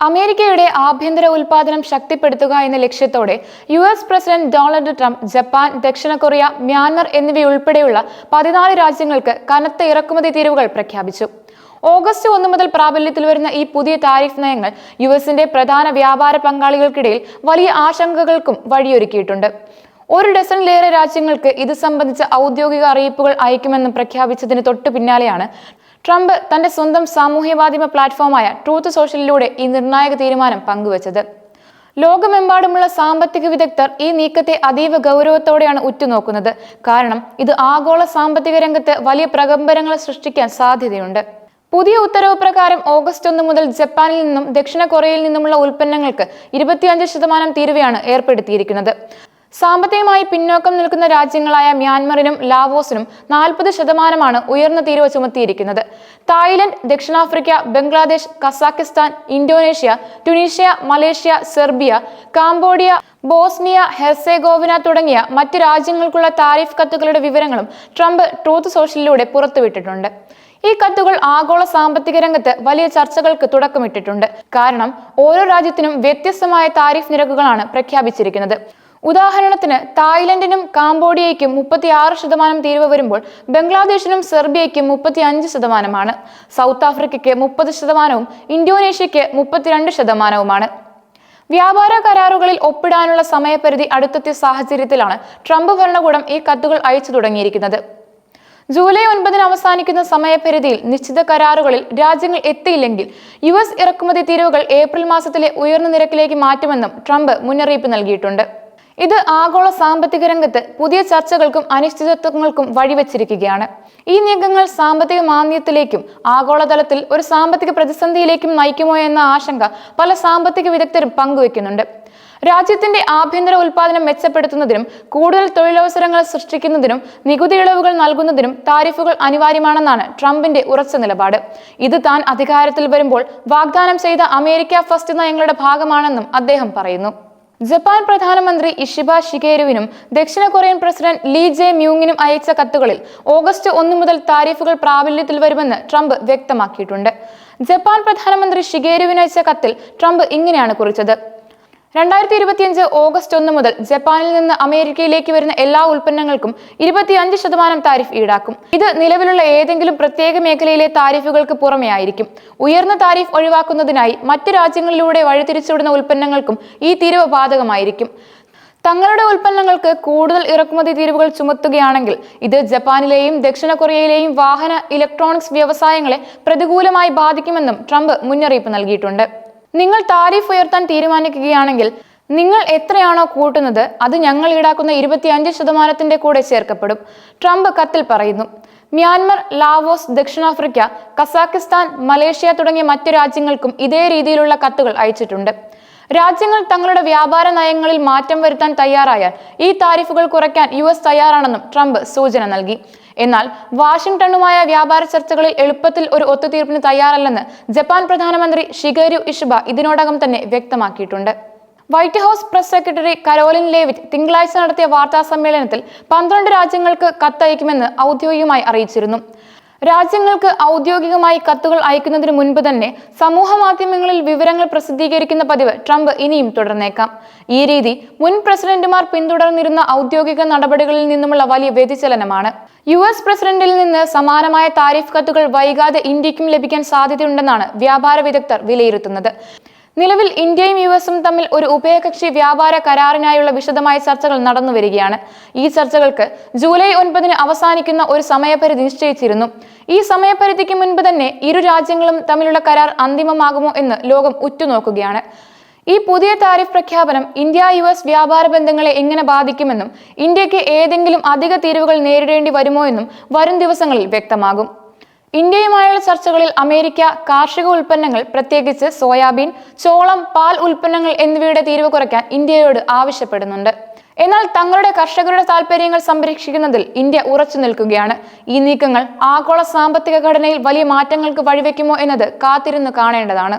അമേരിക്കയുടെ ആഭ്യന്തര ഉൽപാദനം ശക്തിപ്പെടുത്തുക എന്ന ലക്ഷ്യത്തോടെ U S president Donald Trump Japan ദക്ഷിണ കൊറിയ മ്യാൻമർ എന്നിവയുൾപ്പെടെയുള്ള പതിനാല് രാജ്യങ്ങൾക്ക് കനത്ത ഇറക്കുമതി തീരുവകൾ പ്രഖ്യാപിച്ചു. ഓഗസ്റ്റ് ഒന്ന് മുതൽ പ്രാബല്യത്തിൽ വരുന്ന ഈ പുതിയ താരിഫ് നയങ്ങൾ യു എസിന്റെ പ്രധാന വ്യാപാര പങ്കാളികൾക്കിടയിൽ വലിയ ആശങ്കകൾക്കും വഴിയൊരുക്കിയിട്ടുണ്ട്. ഒരു ഡസനിലേറെ രാജ്യങ്ങൾക്ക് ഇത് സംബന്ധിച്ച ഔദ്യോഗിക അറിയിപ്പുകൾ അയക്കുമെന്നും പ്രഖ്യാപിച്ചതിന് തൊട്ടു പിന്നാലെയാണ് ട്രംപ് തന്റെ സ്വന്തം സാമൂഹ്യ മാധ്യമ പ്ലാറ്റ്ഫോമായ ട്രൂത്ത് സോഷ്യലിലൂടെ ഈ നിർണായക തീരുമാനം പങ്കുവച്ചത്. ലോകമെമ്പാടുമുള്ള സാമ്പത്തിക വിദഗ്ധർ ഈ നീക്കത്തെ അതീവ ഗൗരവത്തോടെയാണ് ഉറ്റുനോക്കുന്നത്. കാരണം ഇത് ആഗോള സാമ്പത്തിക രംഗത്ത് വലിയ പ്രകമ്പനങ്ങൾ സൃഷ്ടിക്കാൻ സാധ്യതയുണ്ട്. പുതിയ ഉത്തരവ് പ്രകാരം ഓഗസ്റ്റ് ഒന്ന് മുതൽ ജപ്പാനിൽ നിന്നും ദക്ഷിണ കൊറിയയിൽ നിന്നുമുള്ള ഉൽപ്പന്നങ്ങൾക്ക് ഇരുപത്തിയഞ്ച് ശതമാനം തീരുവയാണ് ഏർപ്പെടുത്തിയിരിക്കുന്നത്. സാമ്പത്തികമായി പിന്നോക്കം നിൽക്കുന്ന രാജ്യങ്ങളായ മ്യാൻമറിനും ലാവോസിനും നാൽപ്പത് ശതമാനമാണ് ഉയർന്ന തീരുവ ചുമത്തിയിരിക്കുന്നത്. തായ്ലൻഡ് ദക്ഷിണാഫ്രിക്ക Bangladesh Kazakhstan Indonesia Tunisia Malaysia Serbia Cambodia Bosnia Herzegovina തുടങ്ങിയ മറ്റ് രാജ്യങ്ങൾക്കുള്ള താരിഫ് കത്തുകളുടെ വിവരങ്ങളും ട്രംപ് ട്രൂത്ത് സോഷ്യലിലൂടെ പുറത്തുവിട്ടിട്ടുണ്ട്. ഈ കത്തുകൾ ആഗോള സാമ്പത്തിക രംഗത്ത് വലിയ ചർച്ചകൾക്ക് തുടക്കമിട്ടിട്ടുണ്ട്. കാരണം ഓരോ രാജ്യത്തിനും വ്യത്യസ്തമായ താരിഫ് നിരക്കുകളാണ് പ്രഖ്യാപിച്ചിരിക്കുന്നത്. ഉദാഹരണത്തിന് തായ്ലൻഡിനും കാംബോഡിയയ്ക്കും മുപ്പത്തി ആറ് ശതമാനം തീരുവ വരുമ്പോൾ ബംഗ്ലാദേശിനും സെർബിയയ്ക്കും മുപ്പത്തി അഞ്ച് ശതമാനമാണ് സൗത്ത് ആഫ്രിക്കയ്ക്ക് മുപ്പത് ശതമാനവും ഇന്തോനേഷ്യയ്ക്ക് മുപ്പത്തിരണ്ട് ശതമാനവുമാണ്. വ്യാപാര കരാറുകളിൽ ഒപ്പിടാനുള്ള സമയപരിധി അടുത്തെത്തിയ സാഹചര്യത്തിലാണ് ട്രംപ് ഭരണകൂടം ഈ കത്തുകൾ അയച്ചു തുടങ്ങിയിരിക്കുന്നത്. ജൂലൈ ഒൻപതിന് അവസാനിക്കുന്ന സമയപരിധിയിൽ നിശ്ചിത കരാറുകളിൽ രാജ്യങ്ങൾ എത്തിയില്ലെങ്കിൽ യു എസ് ഇറക്കുമതി തീരുവകൾ ഏപ്രിൽ മാസത്തിലെ ഉയർന്ന നിരക്കിലേക്ക് മാറ്റുമെന്നും ട്രംപ് മുന്നറിയിപ്പ് നൽകിയിട്ടുണ്ട്. ഇത് ആഗോള സാമ്പത്തിക രംഗത്ത് പുതിയ ചർച്ചകൾക്കും അനിശ്ചിതത്വങ്ങൾക്കും വഴിവെച്ചിരിക്കുകയാണ്. ഈ നീക്കങ്ങൾ സാമ്പത്തിക മാന്ദ്യത്തിലേക്കും ആഗോളതലത്തിൽ ഒരു സാമ്പത്തിക പ്രതിസന്ധിയിലേക്കും നയിക്കുമോ എന്ന ആശങ്ക പല സാമ്പത്തിക വിദഗ്ധരും പങ്കുവെക്കുന്നുണ്ട്. രാജ്യത്തിന്റെ ആഭ്യന്തര ഉൽപാദനം മെച്ചപ്പെടുത്തുന്നതിനും കൂടുതൽ തൊഴിലവസരങ്ങൾ സൃഷ്ടിക്കുന്നതിനും നികുതി ഇളവുകൾ നൽകുന്നതിനും താരിഫുകൾ അനിവാര്യമാണെന്നാണ് ട്രംപിന്റെ ഉറച്ച നിലപാട്. ഇത് താൻ അധികാരത്തിൽ വരുമ്പോൾ വാഗ്ദാനം ചെയ്ത അമേരിക്ക ഫസ്റ്റ് നയങ്ങളുടെ ഭാഗമാണെന്നും അദ്ദേഹം പറയുന്നു. ജപ്പാൻ പ്രധാനമന്ത്രി ഇഷിബ ഷിഗേരുവിനും ദക്ഷിണ കൊറിയൻ പ്രസിഡന്റ് ലീ ജെ മ്യൂങ്ങിനും അയച്ച കത്തുകളിൽ ഓഗസ്റ്റ് ഒന്ന് മുതൽ താരിഫുകൾ പ്രാബല്യത്തിൽ വരുമെന്ന് ട്രംപ് വ്യക്തമാക്കിയിട്ടുണ്ട്. ജപ്പാൻ പ്രധാനമന്ത്രി ഷിഗേരുവിനയച്ച കത്തിൽ ട്രംപ് ഇങ്ങനെയാണ് കുറിച്ചത്. രണ്ടായിരത്തി ഇരുപത്തിയഞ്ച് ഓഗസ്റ്റ് ഒന്ന് മുതൽ ജപ്പാനിൽ നിന്ന് അമേരിക്കയിലേക്ക് വരുന്ന എല്ലാ ഉൽപ്പന്നങ്ങൾക്കും ഇരുപത്തിയഞ്ച് ശതമാനം താരിഫ് ഈടാക്കും. ഇത് നിലവിലുള്ള ഏതെങ്കിലും പ്രത്യേക മേഖലയിലെ താരിഫുകൾക്ക് പുറമേ ആയിരിക്കും ഉയർന്ന താരിഫ് ഒഴിവാക്കുന്നതിനായി മറ്റു രാജ്യങ്ങളിലൂടെ വഴിതിരിച്ചുവിടുന്ന ഉൽപ്പന്നങ്ങൾക്കും ഈ തീരുവ ബാധകമായിരിക്കും. തങ്ങളുടെ ഉൽപ്പന്നങ്ങൾക്ക് കൂടുതൽ ഇറക്കുമതി തീരുവകൾ ചുമത്തുകയാണെങ്കിൽ ഇത് ജപ്പാനിലെയും ദക്ഷിണ കൊറിയയിലെയും വാഹന ഇലക്ട്രോണിക്സ് വ്യവസായങ്ങളെ പ്രതികൂലമായി ബാധിക്കുമെന്നും ട്രംപ് മുന്നറിയിപ്പ് നൽകിയിട്ടുണ്ട്. നിങ്ങൾ താരിഫ് ഉയർത്താൻ തീരുമാനിക്കുകയാണെങ്കിൽ നിങ്ങൾ എത്രയാണോ കൂട്ടുന്നത് അത് ഞങ്ങൾ ഈടാക്കുന്ന ഇരുപത്തിയഞ്ച് ശതമാനത്തിന്റെ കൂടെ ചേർക്കപ്പെടും. ട്രംപ് കത്തിൽ പറയുന്നു മ്യാൻമർ ലാവോസ് ദക്ഷിണാഫ്രിക്ക കസാക്കിസ്ഥാൻ മലേഷ്യ തുടങ്ങിയ മറ്റു രാജ്യങ്ങൾക്കും ഇതേ രീതിയിലുള്ള കത്തുകൾ അയച്ചിട്ടുണ്ട്. രാജ്യങ്ങൾ തങ്ങളുടെ വ്യാപാര നയങ്ങളിൽ മാറ്റം വരുത്താൻ തയ്യാറായാൽ ഈ താരിഫുകൾ കുറയ്ക്കാൻ യു എസ് തയ്യാറാണെന്നും ട്രംപ് സൂചന നൽകി. എന്നാൽ വാഷിംഗ്ടണുമായ വ്യാപാര ചർച്ചകളിൽ എളുപ്പത്തിൽ ഒരു ഒത്തുതീർപ്പിന് തയ്യാറല്ലെന്ന് ജപ്പാൻ പ്രധാനമന്ത്രി ഷിഗരു ഇഷുബ ഇതിനോടകം തന്നെ വ്യക്തമാക്കിയിട്ടുണ്ട്. White House press secretary Karoline Leavitt തിങ്കളാഴ്ച നടത്തിയ വാർത്താ സമ്മേളനത്തിൽ പന്ത്രണ്ട് രാജ്യങ്ങൾക്ക് കത്തയക്കുമെന്ന് ഔദ്യോഗികമായി അറിയിച്ചിരുന്നു. രാജ്യങ്ങൾക്ക് ഔദ്യോഗികമായി കത്തുകൾ അയക്കുന്നതിന് മുൻപ് തന്നെ സമൂഹ മാധ്യമങ്ങളിൽ വിവരങ്ങൾ പ്രസിദ്ധീകരിക്കുന്ന പതിവ് ട്രംപ് ഇനിയും തുടർന്നേക്കാം. ഈ രീതി മുൻ പ്രസിഡന്റുമാർ പിന്തുടർന്നിരുന്ന ഔദ്യോഗിക നടപടികളിൽ നിന്നുമുള്ള വലിയ വ്യതിചലനമാണ്. യു എസ് പ്രസിഡന്റിൽ നിന്ന് സമാനമായ താരിഫ് കത്തുകൾ വൈകാതെ ഇന്ത്യക്കും ലഭിക്കാൻ സാധ്യതയുണ്ടെന്നാണ് വ്യാപാര വിദഗ്ധർ വിലയിരുത്തുന്നത്. നിലവിൽ ഇന്ത്യയും യു എസും തമ്മിൽ ഒരു ഉഭയകക്ഷി വ്യാപാര കരാറിനായുള്ള വിശദമായ ചർച്ചകൾ നടന്നു വരികയാണ്. ഈ ചർച്ചകൾക്ക് ജൂലൈ ഒൻപതിന് അവസാനിക്കുന്ന ഒരു സമയപരിധി നിശ്ചയിച്ചിരുന്നു. ഈ സമയപരിധിക്ക് മുൻപ് തന്നെ ഇരു രാജ്യങ്ങളും തമ്മിലുള്ള കരാർ അന്തിമമാകുമോ എന്ന് ലോകം ഉറ്റുനോക്കുകയാണ്. ഈ പുതിയ താരിഫ് പ്രഖ്യാപനം ഇന്ത്യ യു എസ് വ്യാപാര ബന്ധങ്ങളെ എങ്ങനെ ബാധിക്കുമെന്നും ഇന്ത്യയ്ക്ക് ഏതെങ്കിലും അധിക തീരുവകൾ നേരിടേണ്ടി വരുമോ എന്നും വരും ദിവസങ്ങളിൽ വ്യക്തമാകും. ഇന്ത്യയുമായുള്ള ചർച്ചകളിൽ അമേരിക്ക കാർഷിക ഉൽപ്പന്നങ്ങൾ പ്രത്യേകിച്ച് സോയാബീൻ ചോളം പാൽ ഉൽപ്പന്നങ്ങൾ എന്നിവയുടെ തീരുവ കുറയ്ക്കാൻ ഇന്ത്യയോട് ആവശ്യപ്പെടുന്നുണ്ട്. എന്നാൽ തങ്ങളുടെ കർഷകരുടെ താൽപ്പര്യങ്ങൾ സംരക്ഷിക്കുന്നതിൽ ഇന്ത്യ ഉറച്ചു നിൽക്കുകയാണ്. ഈ നീക്കങ്ങൾ ആഗോള സാമ്പത്തിക ഘടനയിൽ വലിയ മാറ്റങ്ങൾക്ക് വഴിവെക്കുമോ എന്നത് കാത്തിരുന്ന് കാണേണ്ടതാണ്.